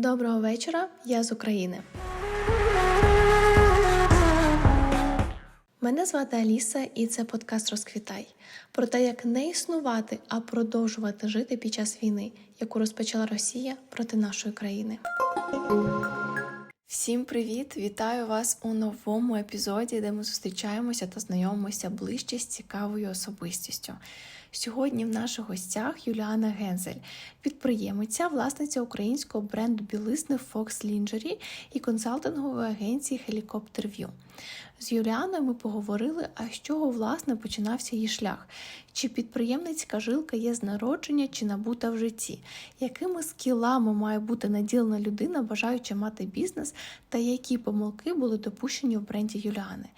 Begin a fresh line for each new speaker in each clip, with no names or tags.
Доброго вечора, я з України. Мене звати Аліса, і це подкаст Розквітай про те, як не існувати, а продовжувати жити під час війни, яку розпочала Росія проти нашої країни. Всім привіт! Вітаю вас у новому епізоді, де ми зустрічаємося та знайомимося ближче з цікавою особистістю. Сьогодні в наших гостях Юліана Гензель, підприємиця, власниця українського бренду білизни Fox Lingerie і консалтингової агенції Helicopter View. З Юліаною ми поговорили, а з чого власне починався її шлях, чи підприємницька жилка є з народження чи набута в житті, якими скілами має бути наділена людина, бажаючи мати бізнес, та які помилки були допущені в бренді Юліани.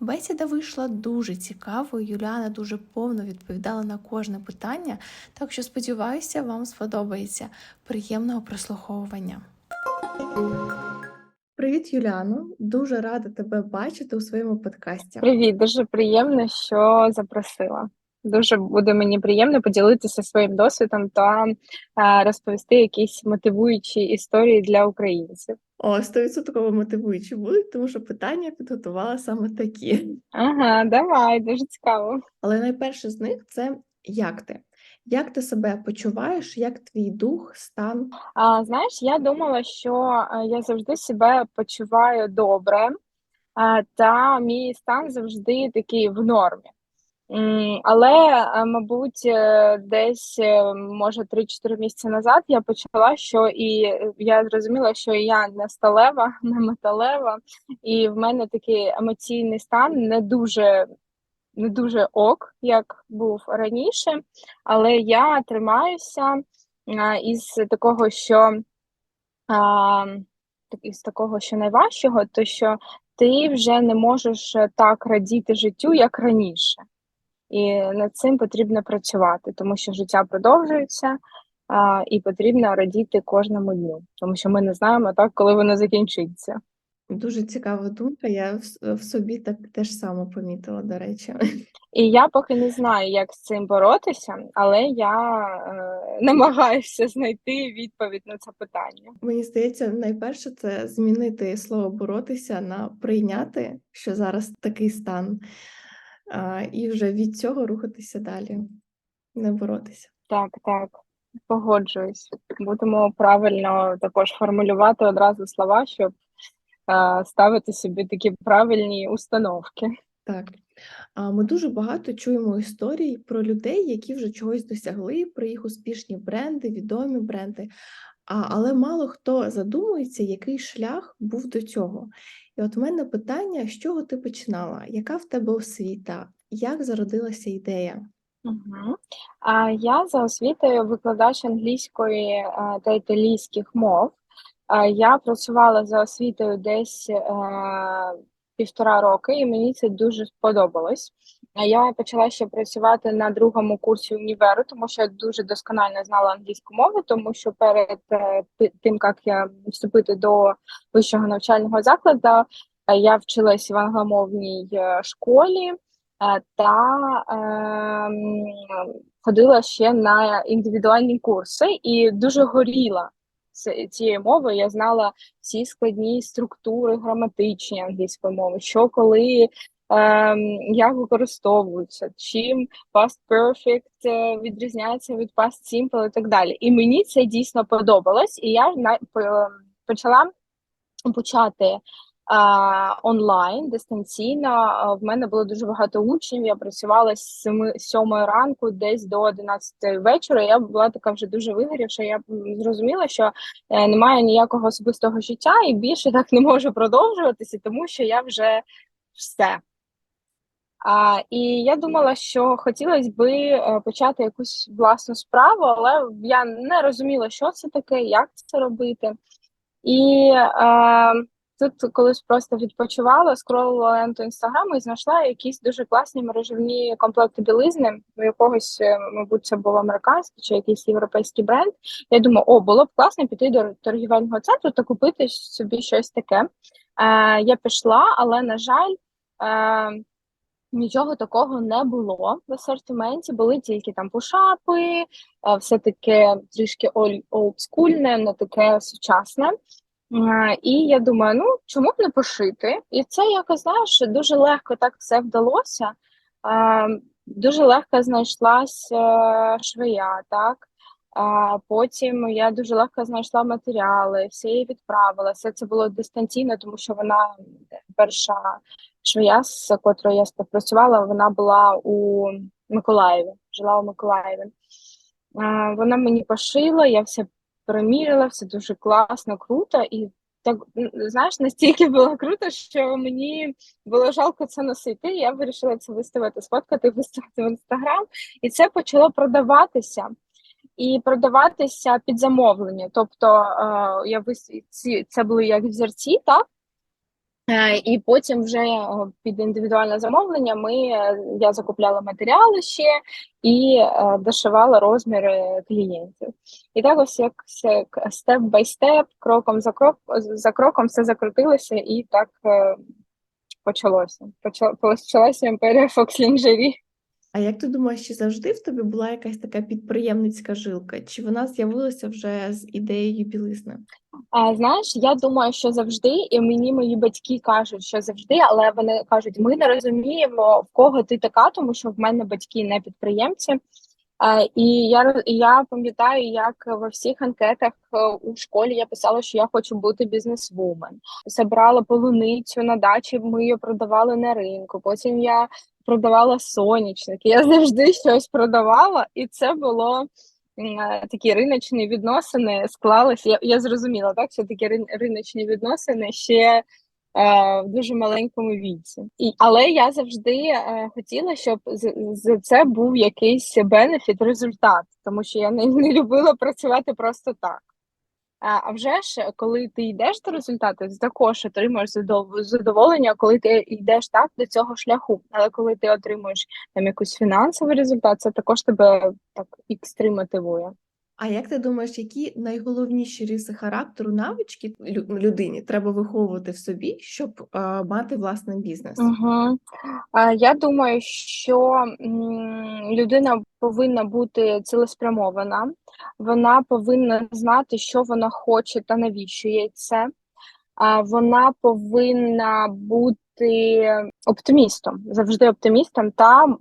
Бесіда вийшла дуже цікавою. Юліана дуже повно відповідала на кожне питання, так що сподіваюся, вам сподобається. Приємного прослуховування. Привіт, Юліано. Дуже рада тебе бачити у своєму подкасті.
Привіт, дуже приємно, що запросила. Дуже буде мені приємно поділитися своїм досвідом та розповісти якісь мотивуючі історії для українців.
О, стовідсотково мотивуючі будуть, тому що питання підготувала саме такі.
Ага, давай, дуже цікаво.
Але найперше з них це як ти? Як ти себе почуваєш, як твій дух, стан?
А, знаєш, я думала, що е, я завжди себе почуваю добре, та мій стан завжди такий в нормі. Але, е, мабуть, е, десь е, може 3-4 місяці назад я почала, що і е, я зрозуміла, що я не сталева, не металева, і в мене такий емоційний стан не дуже, не дуже ок, як був раніше, але я тримаюся із такого, що із такого, що найважчого, то що ти вже не можеш так радіти життю, як раніше. І над цим потрібно працювати, тому що життя продовжується, і потрібно радіти кожному дню, тому що ми не знаємо так, коли воно закінчиться.
Дуже цікава думка. Я в, в собі так теж само помітила, до речі.
І я поки не знаю, як з цим боротися, але я е, намагаюся знайти відповідь на це питання.
Мені здається, найперше це змінити слово боротися на прийняти, що зараз такий стан, а, і вже від цього рухатися далі, не боротися.
Так, так, погоджуюсь. Будемо правильно також формулювати одразу слова, щоб е, ставити собі такі правильні установки.
Так. Ми дуже багато чуємо історій про людей, які вже чогось досягли, про їх успішні бренди, відомі бренди. Але мало хто задумується, який шлях був до цього. І от в мене питання: з чого ти починала? Яка в тебе освіта? Як зародилася ідея?
Угу. А я за освітою викладач англійської та італійських мов. Я працювала за освітою десь е, півтора роки, і мені це дуже сподобалось. Я почала ще працювати на другому курсі універу, тому що я дуже досконально знала англійську мову, тому що перед е, тим, як я вступити до вищого навчального закладу, е, я вчилась в англомовній е, школі е, та ем, ходила ще на індивідуальні курси і дуже горіла ц- мови. Я знала всі складні структури граматичні англійської мови, що коли. Ем, як використовуються, чим past perfect е, відрізняється від past simple і так далі. І мені це дійсно подобалось, і я на, почала почати онлайн дистанційно. В мене було дуже багато учнів. Я працювала з 7, 7 ранку, десь до 11 вечора. Я була така вже дуже вигорівша. Я зрозуміла, що е, немає ніякого особистого життя, і більше так не можу продовжуватися, тому що я вже все. А, і я думала, що хотілося би е, почати якусь власну справу, але я не розуміла, що це таке, як це робити. І е, тут колись просто відпочивала, скролила ленту інстаграму і знайшла якісь дуже класні мережевні комплекти білизни. У якогось, е, мабуть, це був американський чи якийсь європейський бренд. Я думаю, о, було б класно піти до торгівельного центру та купити собі щось таке. Е, я пішла, але на жаль. Е, Нічого такого не було в асортименті, були тільки там пушапи, е, все таке трішки олдскульне, не таке сучасне. І я думаю, ну чому б не пошити? І це якось знаєш, дуже легко так все вдалося. Дуже легко знайшлась е, швея, так. Потім я дуже легко знайшла матеріали, все їй відправила. Все це було дистанційно, тому що вона перша швея, з котрою я співпрацювала, вона була у Миколаєві, жила у Миколаєві. Вона мені пошила, я все переміряла, все дуже класно, круто. І так, знаєш, настільки було круто, що мені було жалко це носити. Я вирішила це виставити, сфоткати, виставити в інстаграм, і це почало продаватися. І продаватися під замовлення. Тобто е, я вис... це були як взірці, так? Е, І потім вже е, під індивідуальне замовлення ми е, я закупляла матеріали ще і дошивала розміри клієнтів. І так ось як степ бай степ, кроком за крок за кроком все закрутилося, і так почалося. Почалася імперія Фокс Lingerie.
А як ти думаєш, чи завжди в тобі була якась така підприємницька жилка? Чи вона з'явилася вже з ідеєю білизни?
А, знаєш, я думаю, що завжди, і мені мої батьки кажуть, що завжди, але вони кажуть, ми не розуміємо, в кого ти така, тому що в мене батьки не підприємці. А, і я я пам'ятаю, як во всіх анкетах е, у школі я писала, що я хочу бути бізнесвумен. Забрала полуницю на дачі, ми її продавали на ринку. Потім я продавала сонячники. Я завжди щось продавала, і це було е, такі риночні відносини склалися. Я, я зрозуміла, так, що такі рин- риночні відносини ще е, в дуже маленькому віці. І, але я завжди е, хотіла, щоб за це був якийсь бенефіт, результат, тому що я не, не любила працювати просто так. А, вже ж, коли ти йдеш до результату, ти також отримуєш задов- задоволення, коли ти йдеш так до цього шляху. Але коли ти отримуєш там якийсь фінансовий результат, це також тебе так екстрим мотивує.
А як ти думаєш, які найголовніші риси характеру, навички людині треба виховувати в собі, щоб мати власний бізнес?
Угу. Я думаю, що людина повинна бути цілеспрямована, вона повинна знати, що вона хоче та навіщо їй це. Вона повинна бути оптимістом, завжди оптимістом та,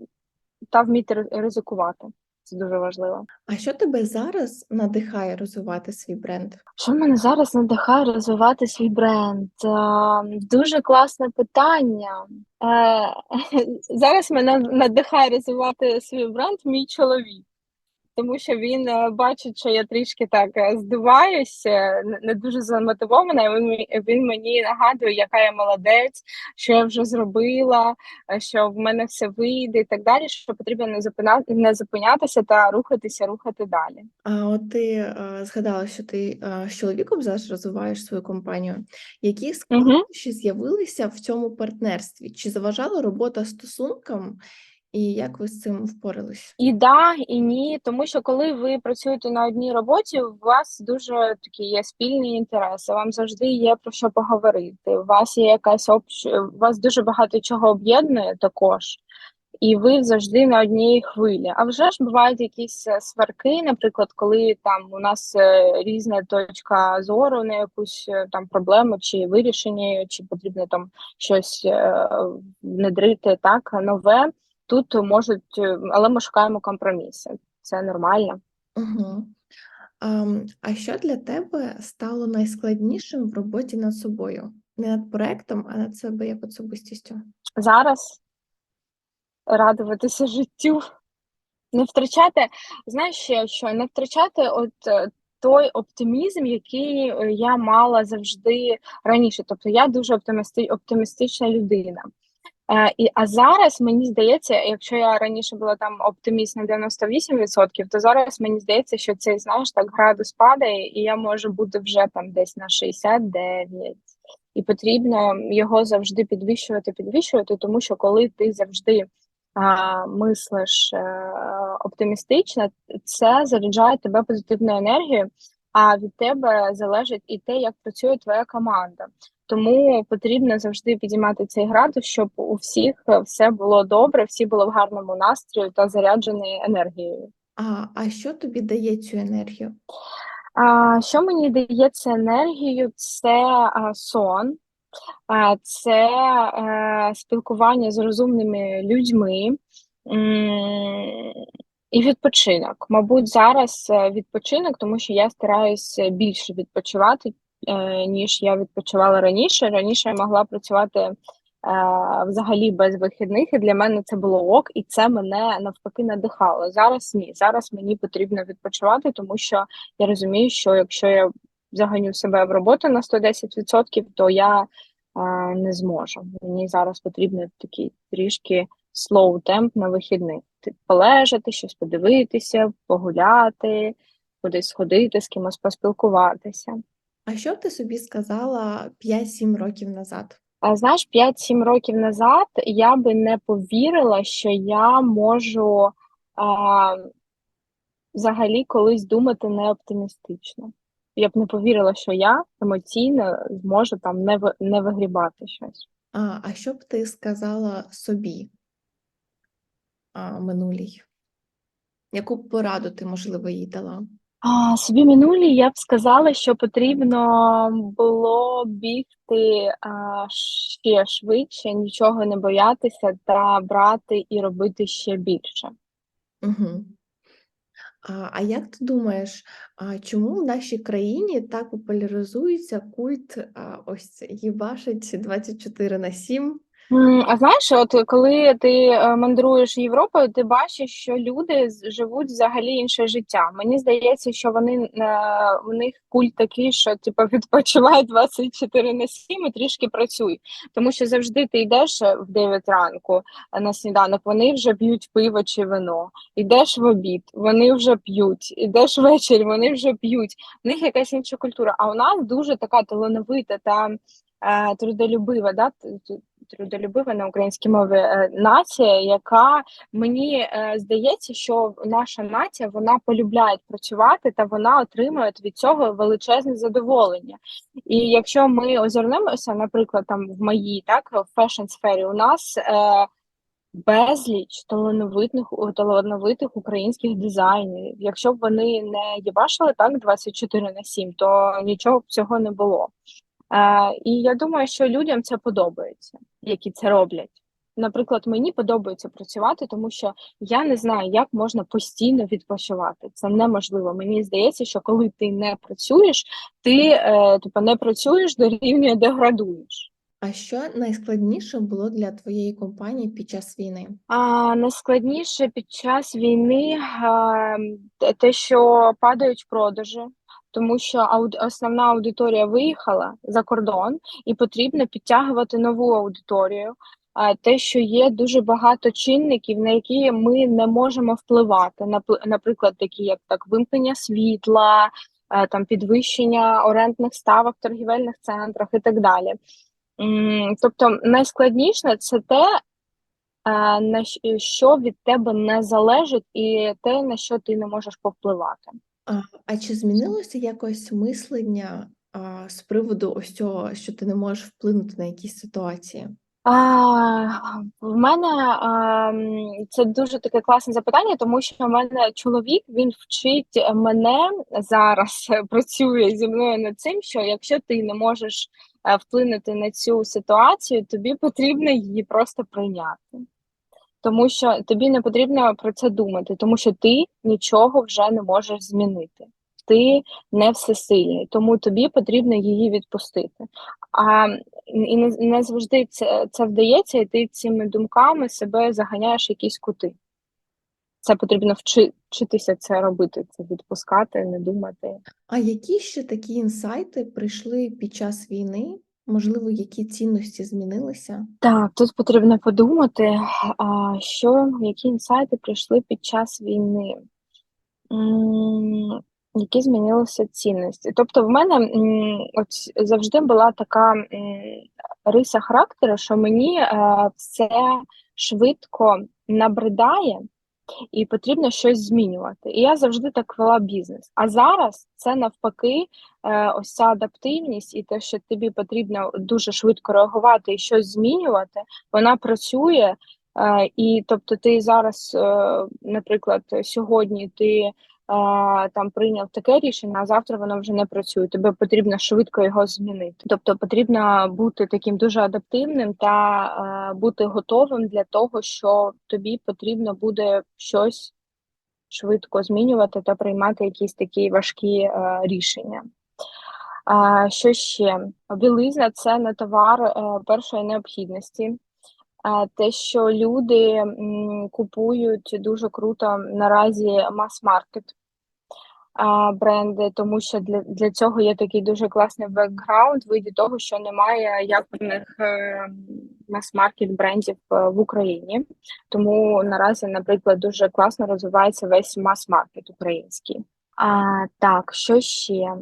та вміти ризикувати. Це дуже важливо.
А що тебе зараз надихає розвивати свій бренд?
Що мене зараз надихає розвивати свій бренд? Е, Дуже класне питання. Е, Зараз мене надихає розвивати свій бренд мій чоловік, тому що він е, бачить, що я трішки так е, здуваюся, не- дуже замотивована. Він, він мені нагадує, яка я молодець, що я вже зробила, е, що в мене все вийде і так далі. Що потрібно не зупина- не зупинятися та рухатися, рухати далі.
А от ти згадала, що ти з чоловіком зараз розвиваєш свою компанію. Які складнощі з'явилися в цьому партнерстві? Чи заважала робота стосункам, і як ви з цим впорались?
І да, і ні, тому що коли ви працюєте на одній роботі, у вас дуже такі є спільні інтереси, вам завжди є про що поговорити. У вас є якась общ... у вас дуже багато чого об'єднує також, і ви завжди на одній хвилі. А вже ж бувають якісь е, сварки, наприклад, коли там у нас е, різна точка зору на якусь е, там проблему чи вирішення, чи потрібно там щось внедрити так нове. Тут можуть, е, але ми шукаємо компроміси. Це нормально.
Угу. а що для тебе стало найскладнішим в роботі над собою? Не над проектом, а над себе як особистістю?
Зараз радуватися життю, не втрачати, знаєш що, не втрачати от е, той оптимізм, який е, я мала завжди раніше. Тобто я дуже оптимісти, оптимістична людина. Е, і, а зараз мені здається, якщо я раніше була там оптиміст на 98%, то зараз мені здається, що цей знаєш так градус падає, і я можу бути вже там десь на 69. І потрібно його завжди підвищувати, підвищувати, тому що коли ти завжди а, мислиш е, оптимістично, це заряджає тебе позитивною енергією. а від тебе залежить і те, як працює твоя команда. Тому потрібно завжди підіймати цей градус, щоб у всіх все було добре, всі були в гарному настрої та заряджені енергією.
А, а що тобі дає цю енергію?
А, що мені дає це енергію? Це а, сон, а, це е, спілкування з розумними людьми і відпочинок. Мабуть, зараз е, відпочинок, тому що я стараюся більше відпочивати, е, ніж я відпочивала раніше. Раніше я могла працювати е, взагалі без вихідних, і для мене це було ок, і це мене навпаки надихало. Зараз ні. Зараз мені потрібно відпочивати, тому що я розумію, що якщо я заганю себе в роботу на 110%, то я а, не зможу. Мені зараз потрібно такий трішки slow темп на вихідних. Ти- Полежати, щось подивитися, погуляти, кудись сходити, з кимось поспілкуватися.
А що б ти собі сказала 5-7 років назад?
А знаєш, 5-7 років назад я би не повірила, що я можу а, взагалі колись думати не оптимістично. Я б не повірила, що я емоційно зможу там не, не вигрібати щось.
А, а що б ти сказала собі а, минулій? Яку б пораду ти, можливо, їй дала?
А, собі минулі я б сказала, що потрібно було бігти а, ще швидше, нічого не боятися та брати і робити ще більше.
Угу. А, а як ти думаєш, а чому в нашій країні так популяризується культ а, ось їбашить 24 на 7?
А знаєш, от коли ти е, мандруєш Європою, ти бачиш, що люди живуть взагалі інше життя. Мені здається, що вони е, у них культ такий, що типу відпочивай 24 на 7 і трішки працюй. Тому що завжди ти йдеш е, в 9 ранку на сніданок, вони вже п'ють пиво чи вино. Йдеш в обід, вони вже п'ють. Ідеш ввечері, вони вже п'ють. У них якась інша культура. А у нас дуже така талановита та трудолюбива, да? Трудолюбива на українській мові е, нація, яка мені е, здається, що наша нація вона полюбляє працювати та вона отримує від цього величезне задоволення. І якщо ми озирнемося, наприклад, там в моїй так в фешн сфері, у нас е, безліч талановитих талановитих українських дизайнерів. Якщо б вони не їбашили так 24 на 7, то нічого б цього не було. І я думаю, що людям це подобається, які це роблять. Наприклад, мені подобається працювати, тому що я не знаю, як можна постійно відпочивати. Це неможливо. Мені здається, що коли ти не працюєш, ти е, типу, не працюєш до рівня деградуєш.
А що найскладніше було для твоєї компанії під час війни?
А найскладніше під час війни а, те, що падають продажі, тому що основна аудиторія виїхала за кордон, і потрібно підтягувати нову аудиторію. Те, що є дуже багато чинників, на які ми не можемо впливати, наприклад, такі як так вимкнення світла, е, там підвищення орендних ставок в торгівельних центрах і так далі. Тобто найскладніше це те, е, на що від тебе не залежить, і те, на що ти не можеш повпливати.
А, а чи змінилося якось мислення а, з приводу ось цього, що ти не можеш вплинути на якісь ситуації?
А, в мене а, це дуже таке класне запитання, тому що в мене чоловік він вчить мене зараз працює зі мною над цим, що якщо ти не можеш е, вплинути на цю ситуацію, тобі потрібно її просто прийняти. Тому що тобі не потрібно про це думати, тому що ти нічого вже не можеш змінити. Ти не всесильний, тому тобі потрібно її відпустити. А і не, не завжди це, це вдається, і ти цими думками себе заганяєш в якісь кути. Це потрібно вчи, вчитися це робити, це відпускати, не думати.
А які ще такі інсайти прийшли під час війни? Можливо, які цінності змінилися?
Так, тут потрібно подумати, що, які інсайти прийшли під час війни. Які змінилися цінності. Тобто, в мене от завжди була така риса характеру, що мені е, все швидко набридає, і потрібно щось змінювати. І я завжди так вела бізнес. А зараз це навпаки, е, ось ця адаптивність і те, що тобі потрібно дуже швидко реагувати і щось змінювати, вона працює. Е, І тобто, ти зараз, е, наприклад, сьогодні ти там прийняв таке рішення, а завтра воно вже не працює. Тобі потрібно швидко його змінити. Тобто потрібно бути таким дуже адаптивним та бути готовим для того, що тобі потрібно буде щось швидко змінювати та приймати якісь такі важкі рішення. А, що ще? Білизна це не товар е, першої необхідності. Те, що люди купують дуже круто наразі мас-маркет бренди, тому що для, для цього є такий дуже класний бекграунд виді того, що немає якісних е, мас-маркет брендів е, в Україні. Тому наразі, наприклад, дуже класно розвивається весь мас-маркет український. А, так, що ще?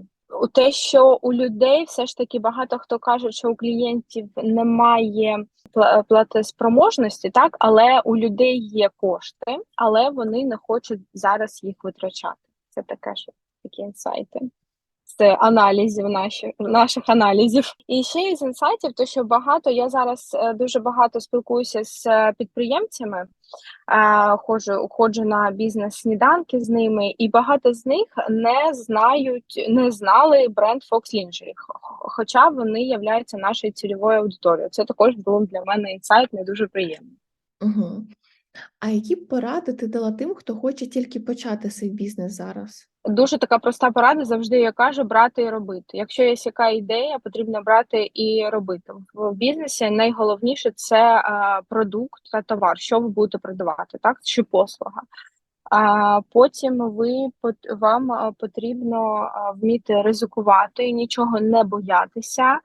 У те, що у людей все ж таки багато хто каже, що у клієнтів немає пла- платоспроможності, так, але у людей є кошти, але вони не хочуть зараз їх витрачати. Це таке ж такі інсайти. З аналізів наших наших аналізів. І ще із інсайтів, то що багато я зараз е, дуже багато спілкуюся з е, підприємцями, е, ходжу, ходжу на бізнес-сніданки з ними, і багато з них не знають, не знали бренд Fox Lingerie, хоча вони являються нашою цільовою аудиторією. Це також було для мене інсайт не дуже приємний.
Угу. А які поради ти дала тим, хто хоче тільки почати свій бізнес зараз?
Дуже така проста порада. Завжди я кажу брати і робити. Якщо є яка ідея, потрібно брати і робити. В бізнесі найголовніше це продукт та товар, що ви будете продавати, так чи послуга. А потім ви вам потрібно вміти ризикувати, нічого не боятися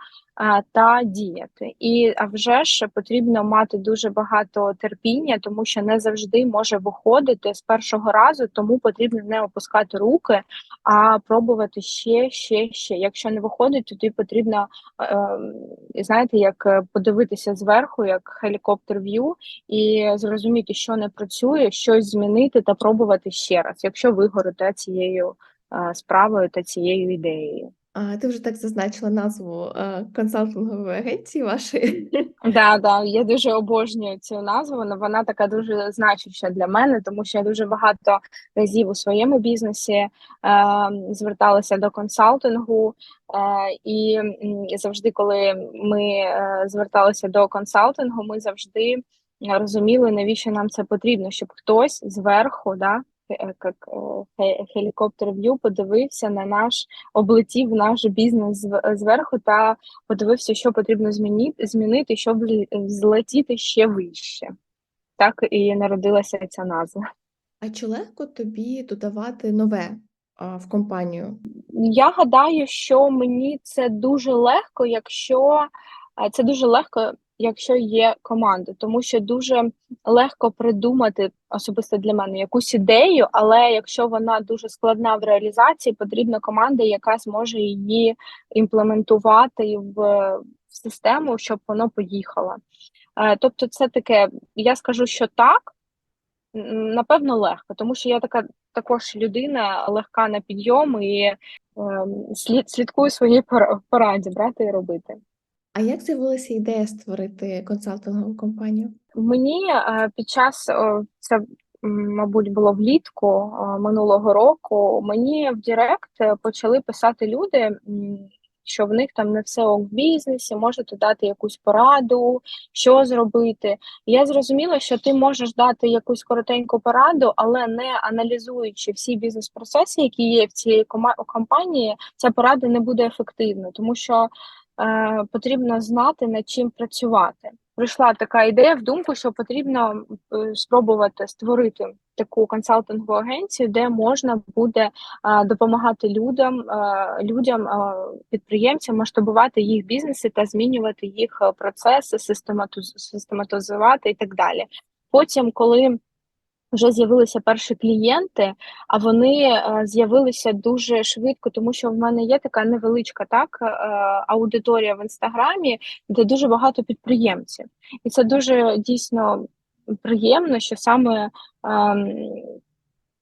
та діяти. І а вже ж потрібно мати дуже багато терпіння, тому що не завжди може виходити з першого разу, тому потрібно не опускати руки, а пробувати ще, ще, ще. Якщо не виходить, тоді потрібно ем, знаєте, як е, подивитися зверху, як helicopter view, і зрозуміти, що не працює, щось змінити та пробувати ще раз, якщо ви горите цією е, справою та цією ідеєю.
А, ти вже так зазначила назву е, консалтингової агенції вашої.
Да, да, я дуже обожнюю цю назву. Вона, така дуже значуща для мене, тому що я дуже багато разів у своєму бізнесі е, зверталася до консалтингу, е, і завжди, коли ми е, зверталися до консалтингу, ми завжди розуміли, навіщо нам це потрібно, щоб хтось зверху, да, як е, хе- helicopter view, подивився на наш, облетів наш бізнес зверху та подивився, що потрібно змінити, змінити, щоб злетіти ще вище. Так і народилася ця назва.
А чи легко тобі додавати нове в компанію?
Я гадаю, що мені це дуже легко, якщо е, це дуже легко, якщо є команда, тому що дуже легко придумати особисто для мене якусь ідею, але якщо вона дуже складна в реалізації, потрібна команда, яка зможе її імплементувати в, в систему, щоб воно поїхало. Е, Тобто, це таке, я скажу, що так. Напевно, легко, тому що я така також людина легка на підйом і ем, слід, слідкую своїй пораді брати і робити.
А як з'явилася ідея створити консалтингову компанію?
Мені е, під час це, мабуть, було влітку е, минулого року. Мені в Директ е, почали писати люди, що в них там не все ок в бізнесі, можете дати якусь пораду, що зробити. Я зрозуміла, що ти можеш дати якусь коротеньку пораду, але не аналізуючи всі бізнес-процеси, які є в цій компанії, ця порада не буде ефективна, тому що потрібно знати, над чим працювати. Прийшла така ідея в думку, що потрібно е, спробувати створити таку консалтингову агенцію, де можна буде е, допомагати людям, е, людям, е, підприємцям масштабувати їх бізнеси та змінювати їх е, процеси, систематиз- систематизувати і так далі. Потім, коли вже з'явилися перші клієнти, а вони е, з'явилися дуже швидко, тому що в мене є така невеличка так е, аудиторія в інстаграмі, де дуже багато підприємців, і це дуже дійсно приємно, що саме ем,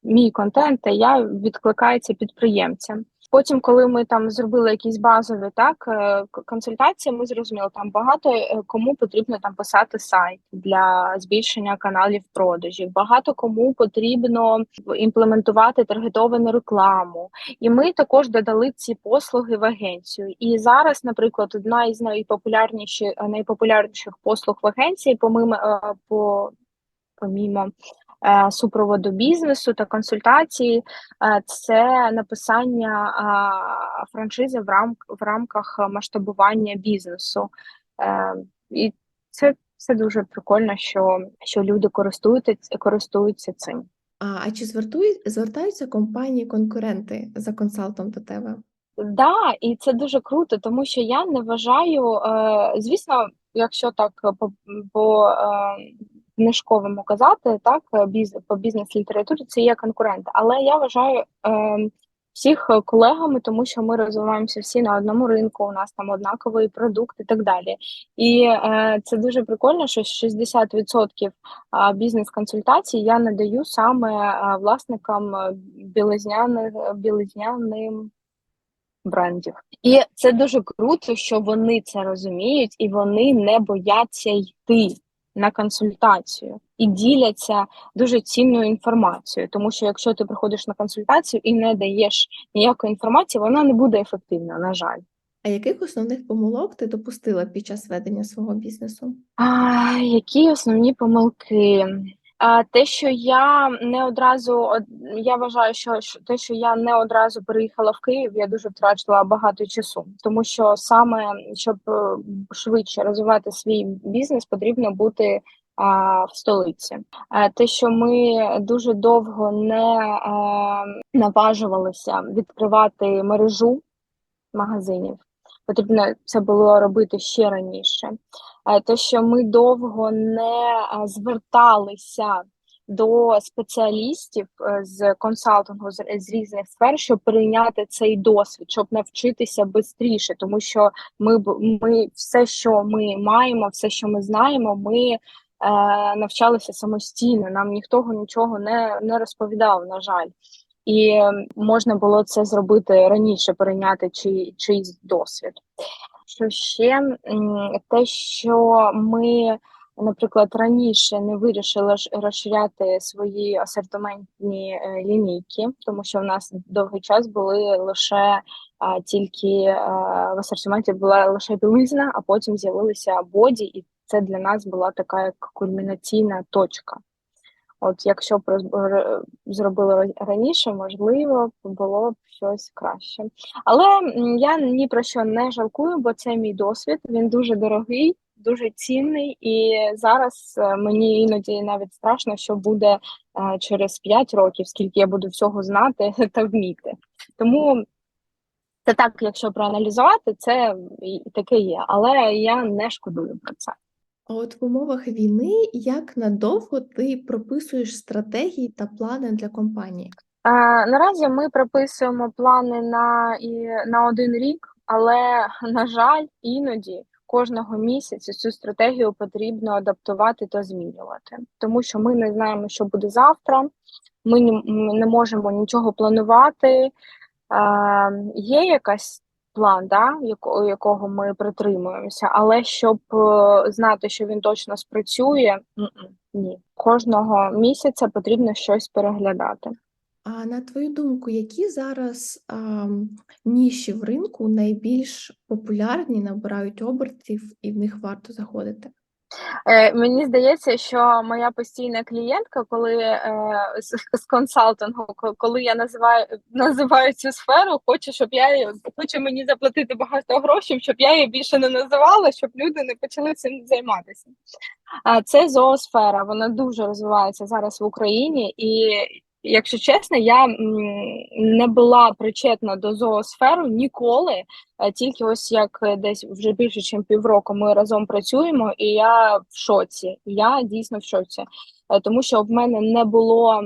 мій контент та я відкликається підприємцям. Потім, коли ми там зробили якісь базові так е, консультації, ми зрозуміли, там багато е, кому потрібно там писати сайт для збільшення каналів продажів. Багато кому потрібно імплементувати таргетовану рекламу. І ми також додали ці послуги в агенцію. І зараз, наприклад, одна із найпопулярніших найпопулярніших послуг в агенції, помимо е, по помімо супроводу бізнесу та консультації, е, це написання е, франшизи в, рам, в рамках масштабування бізнесу. Е, І це, це дуже прикольно, що, що люди користуються, користуються цим.
А, а чи звертують, звертаються компанії-конкуренти за консалтом до тебе?
Да, і це дуже круто, тому що я не вважаю, е, звісно, якщо так е, по, по е, книжковому казати, так е, біз, по бізнес-літературі це є конкуренти. Але я вважаю е, всіх колегами, тому що ми розвиваємося всі на одному ринку, у нас там однаковий продукт і так далі. І е, це дуже прикольно, що 60% бізнес-консультацій я надаю саме е, власникам е, білизняних білизняним брендів. І це дуже круто, що вони це розуміють і вони не бояться йти на консультацію і діляться дуже цінною інформацією. Тому що якщо ти приходиш на консультацію і не даєш ніякої інформації, вона не буде ефективна, на жаль.
А яких основних помилок ти допустила під час ведення свого бізнесу?
А, які основні помилки? Те, що я не одразу я вважаю, що те, що я не одразу переїхала в Київ, я дуже втратила багато часу, тому що саме щоб е, швидше розвивати свій бізнес, потрібно бути в столиці. Те, що ми дуже довго не а, наважувалися відкривати мережу магазинів, потрібно це було робити ще раніше. Е, те, що ми довго не е, зверталися до спеціалістів е, з консалтингу з, різних сфер, щоб прийняти цей досвід, щоб навчитися швидше, тому що ми ми все, що ми маємо, все, що ми знаємо, ми навчалися самостійно. Нам ніхто нічого не, не розповідав, на жаль. І можна було це зробити раніше, перейняти чий, чийсь досвід. Що ще те, що ми, наприклад, раніше не вирішили розширяти свої асортиментні е, лінійки, тому що в нас довгий час були лише тільки е, в асортименті була лише білизна, а потім з'явилися боді, і це для нас була така як кульмінаційна точка. От якщо б зробили раніше, можливо, було б щось краще. Але я ні про що не жалкую, бо це мій досвід. Він дуже дорогий, дуже цінний, і зараз е, мені іноді навіть страшно, що буде е, через 5 років, скільки я буду всього знати та вміти. Тому це так, якщо проаналізувати, це таке є. Але я не шкодую про це.
А от в умовах війни як надовго ти прописуєш стратегії та плани для компанії?
Е, наразі ми прописуємо плани на, і, на один рік, але, на жаль, іноді кожного місяця цю стратегію потрібно адаптувати та змінювати, тому що ми не знаємо, що буде завтра, ми не, можемо нічого планувати. Е, є якась план, да, яко, якого ми притримуємося, але щоб е, знати, що він точно спрацює, ні. Кожного місяця потрібно щось переглядати.
А на твою думку, які зараз а, ніші в ринку найбільш популярні, набирають обертів і в них варто заходити?
Е, мені здається, що моя постійна клієнтка, коли е, з, з консалтингу, коли я називаю називаю цю сферу, хоче, щоб я хоче мені заплатити багато грошей, щоб я її більше не називала, щоб люди не почали цим займатися. А це зоосфера, вона дуже розвивається зараз в Україні, і якщо чесно, я не була причетна до зоосфери ніколи. Тільки ось як е, десь вже більше, ніж півроку ми разом працюємо, і я в шоці. Я дійсно в шоці, Е, тому що в мене не було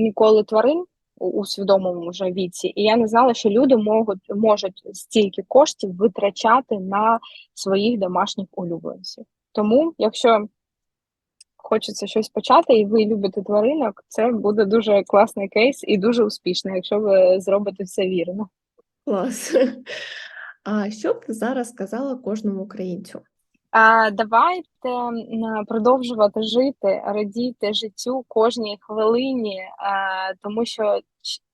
ніколи тварин у свідомому вже віці, і я не знала, що люди можуть, можуть стільки коштів витрачати на своїх домашніх улюбленців. Тому, якщо хочеться щось почати, і ви любите тваринок, це буде дуже класний кейс і дуже успішний, якщо ви зробите все вірно.
Клас. А що б ти зараз сказала кожному українцю?
А, давайте продовжувати жити, радійте життю кожній хвилині, а, тому що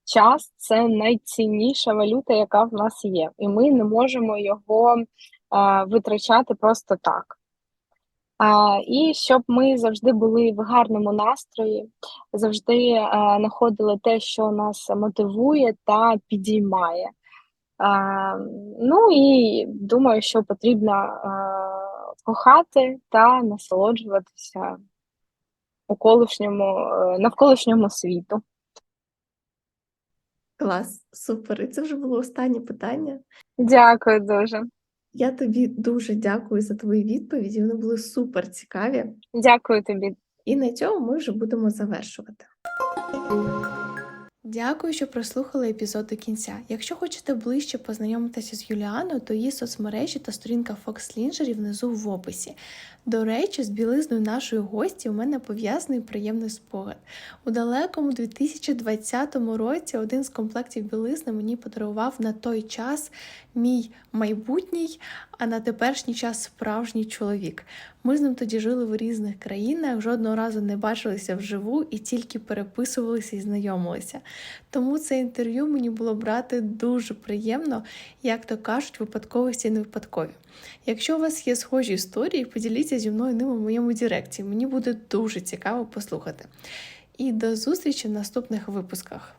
час це найцінніша валюта, яка в нас є, і ми не можемо його а, витрачати просто так. І щоб ми завжди були в гарному настрої, завжди знаходили те, що нас мотивує та підіймає. Ну і думаю, що потрібно кохати та насолоджуватися околишньому, е, навколишньому світу.
Клас, супер. І це вже було останнє питання.
Дякую дуже.
Я тобі дуже дякую за твої відповіді. Вони були супер цікаві.
Дякую тобі.
І на цьому ми вже будемо завершувати. Дякую, що прослухали епізод до кінця. Якщо хочете ближче познайомитися з Юліаною, то її соцмережі та сторінка Fox Lingerie внизу в описі. До речі, з білизною нашої гості у мене пов'язаний приємний спогад. У далекому 2020 році один з комплектів білизни мені подарував на той час мій майбутній, а на теперішній час справжній чоловік. Ми з ним тоді жили в різних країнах, жодного разу не бачилися вживу і тільки переписувалися і знайомилися. Тому це інтерв'ю мені було брати дуже приємно, як то кажуть, випадковості не випадкові. Якщо у вас є схожі історії, поділіться зі мною ними в моєму директі. Мені буде дуже цікаво послухати. І до зустрічі в наступних випусках.